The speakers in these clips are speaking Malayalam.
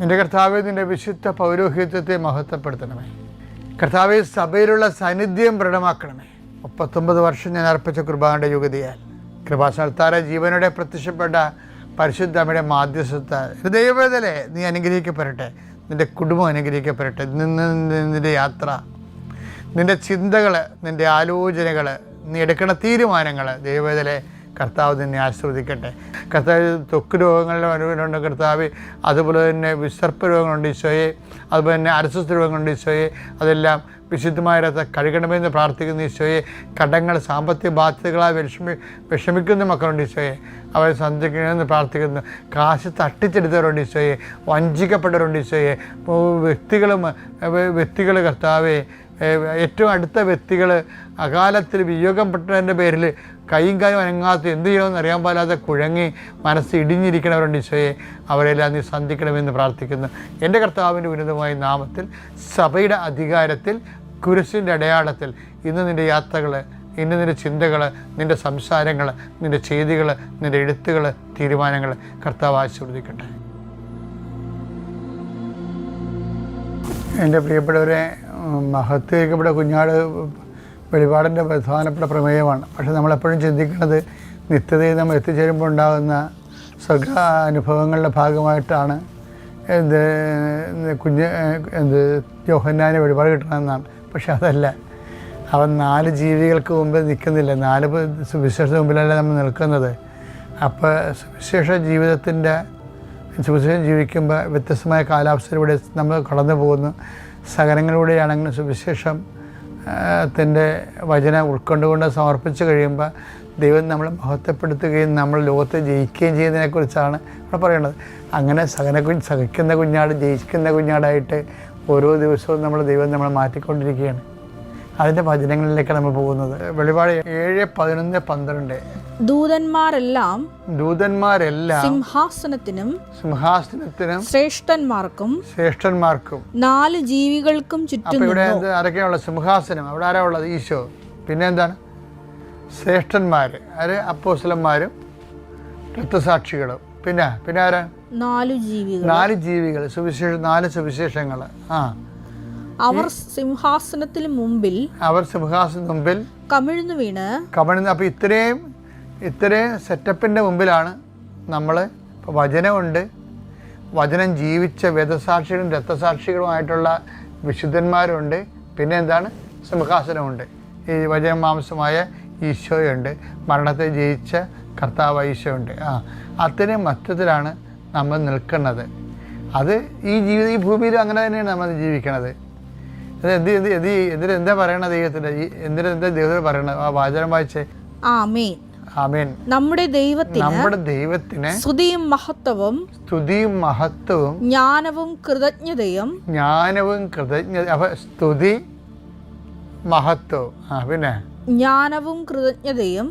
എന്റെ കർത്താവ് നിന്റെ വിശുദ്ധ പൗരോഹിത്യത്തെ മഹത്വപ്പെടുത്തണമേ. കർത്താവെ സഭയിലുള്ള സാന്നിധ്യം ദൃഢമാക്കണമേ മുപ്പത്തൊമ്പത് വർഷം ഞാൻ അർപ്പിച്ച കുർബാനയുടെ യുഗതിയാൽ കൃപാസ്ഥാനത്താര ജീവനോടെ പ്രത്യക്ഷപ്പെട്ട പരിശുദ്ധ അമ്മയുടെ മാധ്യസ്ഥത്ത ഹൃദയവേദലെ നീ അനുഗ്രഹിക്കപ്പെടട്ടെ നിന്റെ കുടുംബം അനുഗ്രഹിക്കപ്പെടട്ടെ നിന്ന് നിന്റെ യാത്ര നിന്റെ ചിന്തകൾ നിന്റെ ആലോചനകൾ നീ എടുക്കുന്ന തീരുമാനങ്ങൾ ദൈവവേദലെ കർത്താവ് നിന്നെ ആസ്വദിക്കട്ടെ കർത്താവ് ത്വക്ക് രോഗങ്ങളുടെ അനുഭവമുണ്ട് കർത്താവ്. അതുപോലെ തന്നെ വിസർപ്പ രോഗങ്ങളുണ്ട് ഈശോയെ. അതുപോലെ തന്നെ അരസ്വസ്ഥ രോഗങ്ങളുണ്ട് ഈശോയെ. അതെല്ലാം വിശുദ്ധമായ രഥ കഴുകണമെന്ന് പ്രാർത്ഥിക്കുന്ന ഈശോയെ. കടങ്ങൾ സാമ്പത്തിക ബാധ്യതകളായി വിഷമി വിഷമിക്കുന്ന മക്കളുണ്ട് ഈശോയെ. അവരെ സന്ധിക്കണമെന്ന് പ്രാർത്ഥിക്കുന്നു. കാശ് തട്ടിച്ചെടുത്തവരുണ്ട് ഈശോയെ. വഞ്ചിക്കപ്പെട്ടവരുണ്ട് ഈശോയെ. വ്യക്തികളും വ്യക്തികൾ കർത്താവെ ഏറ്റവും അടുത്ത വ്യക്തികൾ അകാലത്തിൽ വിയോഗപ്പെട്ടതിന്റെ പേരിൽ കൈയും കാലും അനങ്ങാത്ത എന്ത് ചെയ്യണമെന്ന് അറിയാൻ പാലാതെ കുഴങ്ങി മനസ്സ് ഇടിഞ്ഞിരിക്കണവരുണ്ട് ഈശോയെ. അവരെല്ലാം നീ സന്ധിക്കണമെന്ന് പ്രാർത്ഥിക്കുന്നു. എന്റെ കർത്താവിന്റെ ഉന്നതമായ നാമത്തിൽ സഭയുടെ അധികാരത്തിൽ കുരിശിന്റെ അടയാളത്തിൽ ഇന്ന് നിന്റെ യാത്രകൾ ഇന്ന് നിന്റെ ചിന്തകൾ നിന്റെ സംസാരങ്ങൾ നിന്റെ ചെയ്തികൾ നിന്റെ എഴുത്തുകൾ തീരുമാനങ്ങൾ കർത്താവ് ആശീർവദിക്കട്ടെ. എന്റെ പ്രിയപ്പെട്ടവരെ ഉം, മഹത്വീകരിക്കപ്പെട്ട കുഞ്ഞാട് വെളിപാടിന്റെ പ്രധാനപ്പെട്ട പ്രമേയമാണ്. പക്ഷെ നമ്മളെപ്പോഴും ചിന്തിക്കുന്നത് നിത്യതയിൽ നമ്മൾ എത്തിച്ചേരുമ്പോൾ ഉണ്ടാകുന്ന സ്വർഗ അനുഭവങ്ങളുടെ ഭാഗമായിട്ടാണ് എന്ത് കുഞ്ഞ് എന്ത് യോഹന്നാന് വെളിപാട് കിട്ടണമെന്നാണ്. പക്ഷെ അതല്ല. അവൻ നാല് ജീവികൾക്ക് മുമ്പ് നിൽക്കുന്നില്ല. നാല് സുവിശേഷത്തിന് മുമ്പിലല്ല നമ്മൾ നിൽക്കുന്നത്. അപ്പോൾ സുവിശേഷ ജീവിതത്തിന്റെ സുവിശേഷം ജീവിക്കുമ്പോൾ വ്യത്യസ്തമായ കാലാവസ്ഥയിലൂടെ നമ്മൾ കടന്നു പോകുന്നു സഹനങ്ങളിലൂടെയാണെങ്കിലും സുവിശേഷം ത്തിന്റെ വചനം ഉൾക്കൊണ്ടുകൊണ്ട് സമർപ്പിച്ച് കഴിയുമ്പോൾ ദൈവം നമ്മളെ മഹത്വപ്പെടുത്തുകയും നമ്മൾ ലോകത്തെ ജയിക്കുകയും ചെയ്യുന്നതിനെക്കുറിച്ചാണ് ഇവിടെ പറയുന്നത് അങ്ങനെ സഹന കുഞ്ഞ് സഹിക്കുന്ന കുഞ്ഞാട് ജയിക്കുന്ന കുഞ്ഞാടായിട്ട് ഓരോ ദിവസവും നമ്മൾ ദൈവം നമ്മളെ മാറ്റിക്കൊണ്ടിരിക്കുകയാണ്. അതിന്റെ വചനങ്ങളിലേക്ക് നമ്മൾ പോകുന്നത്. വെളിപാട് ഏഴ് പതിനൊന്ന് പന്ത്രണ്ട്. ദൂതന്മാരെല്ലാം ദൂതന്മാരെല്ലാം സിംഹാസനത്തിനും സിംഹാസനത്തിനും ശ്രേഷ്ഠന്മാർക്കും ശ്രേഷ്ഠന്മാർക്കും. നാല് ജീവികൾക്കും ചുറ്റും ഇവിടെ. ആരൊക്കെയാണുള്ളത്? സിംഹാസനം. അവിടെ ആരാ ഉള്ളത്? ഈശോ. പിന്നെ എന്താണ്? ശ്രേഷ്ഠന്മാർ ആര്? അപ്പോസ്ലന്മാരും രക്തസാക്ഷികളും. പിന്നെ? പിന്നെ ആരാ? നാല് ജീവികൾ. നാല് ജീവികൾ. സുവിശേഷ നാല് സുവിശേഷങ്ങൾ ആ. അവർ സിംഹാസനത്തിന് മുമ്പിൽ അവർ സിംഹാസന മുമ്പിൽ കമിഴ്ന്നു വീണ്. കമിഴ്ന്ന്. അപ്പോൾ ഇത്രയും ഇത്രയും സെറ്റപ്പിന്റെ മുമ്പിലാണ് നമ്മൾ ഇപ്പോൾ വചനമുണ്ട്. വചനം ജീവിച്ച വേദസാക്ഷികളും രക്തസാക്ഷികളുമായിട്ടുള്ള വിശുദ്ധന്മാരുണ്ട്. പിന്നെ എന്താണ്? സിംഹാസനമുണ്ട്. ഈ വചന മാംസമായ ഈശോയുണ്ട്. മരണത്തെ ജയിച്ച കർത്താവ് ഈശോയുണ്ട്. ആ അത്രയും മറ്റത്തിലാണ് നമ്മൾ നിൽക്കുന്നത്. അത് ഈ ജീവിത ഈ ഭൂമിയിൽ അങ്ങനെ തന്നെയാണ് നമ്മൾ ജീവിക്കണത് അത് എന്ത് എന്ത് എന്ത് എന്തിന് എന്താ പറയണത് ദൈവത്തിന്റെ ഈ എന്തിന് എന്താ ദൈവത്തിന് പറയണത്? ആ വാചനം വായിച്ചേ. ആമേൻ. ആമേൻ. നമ്മുടെ ദൈവത്തിന് നമ്മുടെ ദൈവത്തിന് സ്തുതിയും മഹത്വവും സ്തുതിയും മഹത്വവും ജ്ഞാനവും കൃതജ്ഞതയും ജ്ഞാനവും കൃതജ്ഞത അപ്പൊ സ്തുതി മഹത്വവും. ആ പിന്നെ? ജ്ഞാനവും കൃതജ്ഞതയും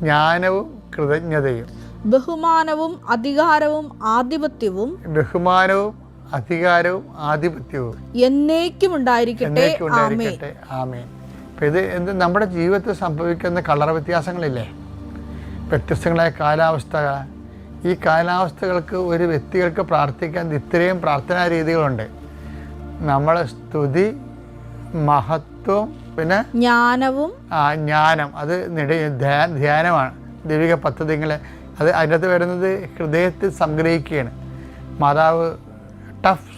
ജ്ഞാനവും കൃതജ്ഞതയും. ബഹുമാനവും അധികാരവും ആധിപത്യവും ബഹുമാനവും അധികാരവും ആധിപത്യവും. എന്നേക്കും ഉണ്ടായിരിക്കട്ടെ. എന്നേക്കും ആമേൻ ഉണ്ടായിരിക്കട്ടെ. ആമേൻ. അപ്പം ഇത് എന്ത് നമ്മുടെ ജീവിതത്തിൽ സംഭവിക്കുന്ന കളർ വ്യത്യാസങ്ങളില്ലേ? വ്യത്യസ്തങ്ങളായ കാലാവസ്ഥ. ഈ കാലാവസ്ഥകൾക്ക് ഒരു വ്യക്തികൾക്ക് പ്രാർത്ഥിക്കാൻ ഇത്രയും പ്രാർത്ഥനാ രീതികളുണ്ട്. നമ്മളെ സ്തുതി മഹത്വം പിന്നെ ജ്ഞാനവും ആ ജ്ഞാനം. അത് നെട ധ്യാനമാണ്. ദൈവിക പദ്ധതികളെ. അത് അതിനകത്ത് വരുന്നത് ഹൃദയത്തിൽ സംഗ്രഹിക്കുകയാണ്. മാതാവ് ടഫ്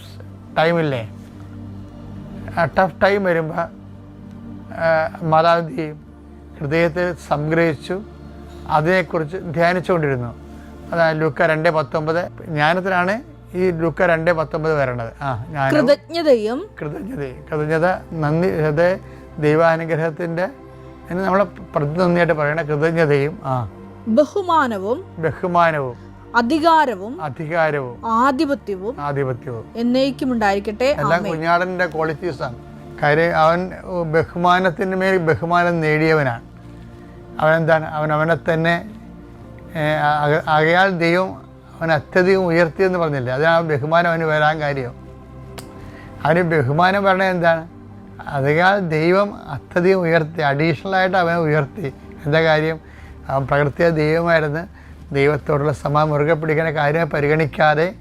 ടൈമില്ലേ ആ ടഫ് ടൈം വരുമ്പോൾ മാതാവ് ഹൃദയത്തെ സംഗ്രഹിച്ചു അതിനെക്കുറിച്ച് ധ്യാനിച്ചുകൊണ്ടിരുന്നു. അതാ ലുക്ക രണ്ട് പത്തൊമ്പത്. ജ്ഞാനത്തിലാണ് ഈ ലുക്ക രണ്ട് പത്തൊമ്പത് വരേണ്ടത്. ആ ജ്ഞാനം കൃതജ്ഞതയും കൃതജ്ഞത കൃതജ്ഞത നന്ദി ഹൃദയ ദൈവാനുഗ്രഹത്തിന്റെ എന്ന് നമ്മൾ പ്രതിനന്ദിയായിട്ട് പറയണ കൃതജ്ഞതയും ആ ബഹുമാനവും ബഹുമാനവും. അധികാരവും അധികാരവും ആധിപത്യവും ആധിപത്യവും. എന്നേക്കും ഉണ്ടായിരിക്കട്ടെ എല്ലാം കുഞ്ഞാടന്റെ ക്വാളിറ്റീസ് ആണ് കാര്യം അവൻ ബഹുമാനത്തിന് മേൽ ബഹുമാനം നേടിയവനാണ്. അവൻ എന്താണ് അവൻ അവനെ തന്നെ അകയാൾ ദൈവം അവൻ അത്യധികം ഉയർത്തിയെന്ന് പറഞ്ഞില്ലേ? അതിനാണ് ബഹുമാനം അവന് വരാൻ കാര്യം. അവന് ബഹുമാനം പറഞ്ഞത് എന്താണ്? അതിനാൽ ദൈവം അത്യധികം ഉയർത്തി അഡീഷണലായിട്ട് അവനെ ഉയർത്തി. എന്താ കാര്യം? അവൻ പ്രകൃതിയ ദൈവമായിരുന്നു. ദൈവത്തോടുള്ള സമ മുറുകെ പിടിക്കുന്ന കാര്യം പരിഗണിക്കാതെ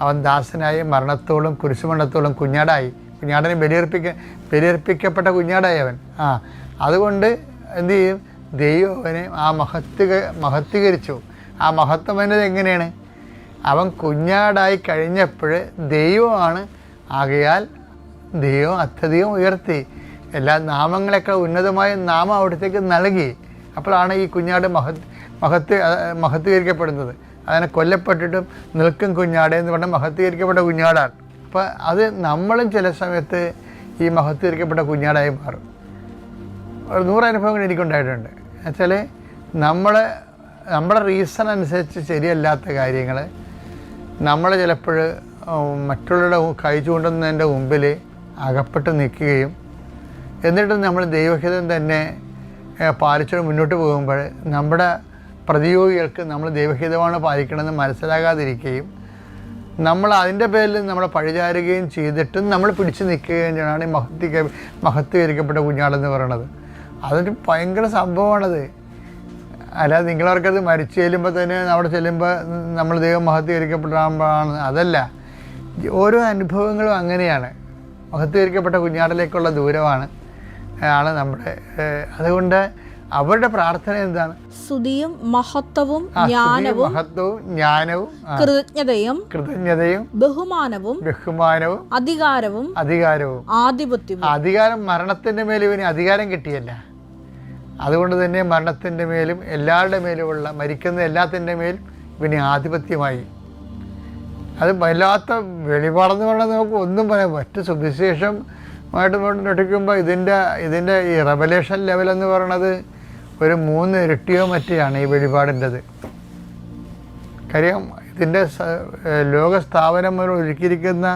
അവൻ ദാസനായി മരണത്തോളം കുരിശുമരണത്തോളം കുഞ്ഞാടായി. കുഞ്ഞാടനെ ബലിയർപ്പിക്ക ബലിയർപ്പിക്കപ്പെട്ട കുഞ്ഞാടായി അവൻ. ആ അതുകൊണ്ട് എന്തു ചെയ്യും? ദൈവം അവനെ ആ മഹത്വ മഹത്വീകരിച്ചു. ആ മഹത്വം വന്നത് എങ്ങനെയാണ്? അവൻ കുഞ്ഞാടായി കഴിഞ്ഞപ്പോൾ ദൈവമാണ് ആകയാൽ ദൈവം അത്യധികം ഉയർത്തി. എല്ലാ നാമങ്ങളെക്കാൾ ഉന്നതമായ നാമം അവിടത്തേക്ക് നൽകി. അപ്പോഴാണ് ഈ കുഞ്ഞാട് മഹത് മഹത്വ മഹത്വീകരിക്കപ്പെടുന്നത്. അതിനെ കൊല്ലപ്പെട്ടിട്ടും നിൽക്കും കുഞ്ഞാട് എന്ന് പറഞ്ഞാൽ മഹത്വീകരിക്കപ്പെട്ട കുഞ്ഞാടാണ്. അപ്പോൾ അത് നമ്മളും ചില സമയത്ത് ഈ മഹത്വീകരിക്കപ്പെട്ട കുഞ്ഞാടായി മാറും. ഒരു നൂറ് അനുഭവങ്ങൾ എനിക്കുണ്ടായിട്ടുണ്ട്. എന്നുവെച്ചാൽ നമ്മൾ നമ്മുടെ റീസൺ അനുസരിച്ച് ശരിയല്ലാത്ത കാര്യങ്ങൾ നമ്മൾ ചിലപ്പോൾ മറ്റുള്ളവരുടെ കൈ ചൂണ്ടുന്നതിന്റെ മുമ്പിൽ അകപ്പെട്ട് നിൽക്കുകയും എന്നിട്ടും നമ്മൾ ദൈവഹിതം തന്നെ പാലിച്ചുകൊണ്ട് മുന്നോട്ട് പോകുമ്പോൾ നമ്മുടെ പ്രതിയോഗികൾക്ക് നമ്മൾ ദൈവഹിതമാണ് പാലിക്കണമെന്ന് മനസ്സിലാകാതിരിക്കുകയും നമ്മൾ അതിന്റെ പേരിൽ നമ്മളെ പഴിചാരുകയും ചെയ്തിട്ടും നമ്മൾ പിടിച്ചു നിൽക്കുകയും ചെയ്യണം ഈ മഹത്വ മഹത്വീകരിക്കപ്പെട്ട കുഞ്ഞാളെന്ന് പറയണത്. അതൊരു ഭയങ്കര സംഭവമാണത്. അല്ലാതെ നിങ്ങളവർക്കത് മരിച്ചു ചെല്ലുമ്പോൾ തന്നെ അവിടെ ചെല്ലുമ്പോൾ നമ്മൾ ദൈവം മഹത്വീകരിക്കപ്പെടാമ്പോഴാണ് അതല്ല ഓരോ അനുഭവങ്ങളും അങ്ങനെയാണ്. മഹത്വീകരിക്കപ്പെട്ട കുഞ്ഞാടിലേക്കുള്ള ദൂരമാണ് ആണ് നമ്മുടെ അതുകൊണ്ട് അവരുടെ പ്രാർത്ഥന എന്താണ്? സ്തുതിയും മഹത്വവും ജ്ഞാനവും മഹത്വവും ജ്ഞാനവും കൃതജ്ഞതയും കൃതജ്ഞതയും ബഹുമാനവും ബഹുമാനവും അധികാരവും അധികാരവും. ആധിപത്യവും അധികാരം മരണത്തിന്റെ മേൽ ഇവന് അധികാരം കിട്ടിയല്ല. അതുകൊണ്ട് തന്നെ മരണത്തിന്റെ മേലും എല്ലാവരുടെ മേലുമുള്ള മരിക്കുന്ന എല്ലാത്തിന്റെ മേലും ഇവന് ആധിപത്യമായി. അത് വല്ലാത്ത വെളിപാടെന്ന് പറഞ്ഞാൽ നമുക്ക് ഒന്നും പറയാം മറ്റ് സുവിശേഷമായിട്ട് നോട്ടിക്കുമ്പോൾ ഇതിന്റെ ഇതിന്റെ ഈ റെവലേഷൻ ലെവലെന്ന് പറയണത് പറയുന്നത് ഒരു മൂന്ന് ഇരട്ടിയോ മറ്റെയാണ് ഈ വെളിപാടിന്റെത്. കാര്യം ഇതിന്റെ ലോകസ്ഥാപനം ലോക സ്ഥാപനം മുതൽ ഒരുക്കിയിരിക്കുന്ന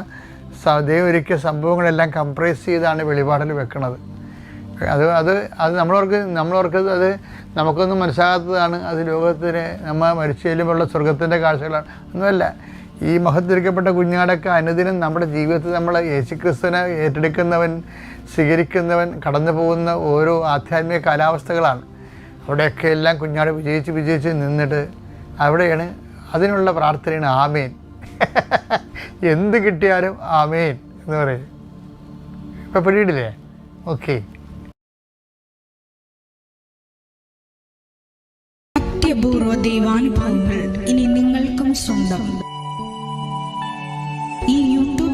ദൈവം ഒരുക്കിയ സംഭവങ്ങളെല്ലാം കംപ്രൈസ് ചെയ്താണ് വെളിപാടിൽ വെക്കുന്നത് അത് അത് അത് നമ്മളവർക്ക് നമ്മളവർക്ക് അത് നമുക്കൊന്നും മനസ്സിലാകാത്തതാണ്. അത് ലോകത്തിന് നമ്മൾ മരിച്ചു ചെല്ലുമ്പോഴുള്ള സ്വർഗത്തിന്റെ കാഴ്ചകളാണ്. ഒന്നുമല്ല ഈ മഹത്തിരിക്കപ്പെട്ട കുഞ്ഞാടൊക്കെ അനുദിനം നമ്മുടെ ജീവിതത്തിൽ നമ്മൾ യേശുക്രിസ്തുവിനെ ഏറ്റെടുക്കുന്നവൻ സ്വീകരിക്കുന്നവൻ കടന്നു പോകുന്ന ഓരോ ആധ്യാത്മിക കാലാവസ്ഥകളാണ്. അവിടെയൊക്കെ എല്ലാം കുഞ്ഞാട് വിജയിച്ച് വിജയിച്ച് നിന്നിട്ട് അവിടെയാണ് അതിനുള്ള പ്രാർത്ഥനയാണ് ആമേൻ. എന്ത് കിട്ടിയാലും ആമേൻ എന്ന് പറയും. ഇപ്പം പിടിയിടില്ലേ? ഓക്കെ. അത്യപൂർവ ദൈവാനുഭവങ്ങൾ ഇനി നിങ്ങൾക്കും സ്വന്തം.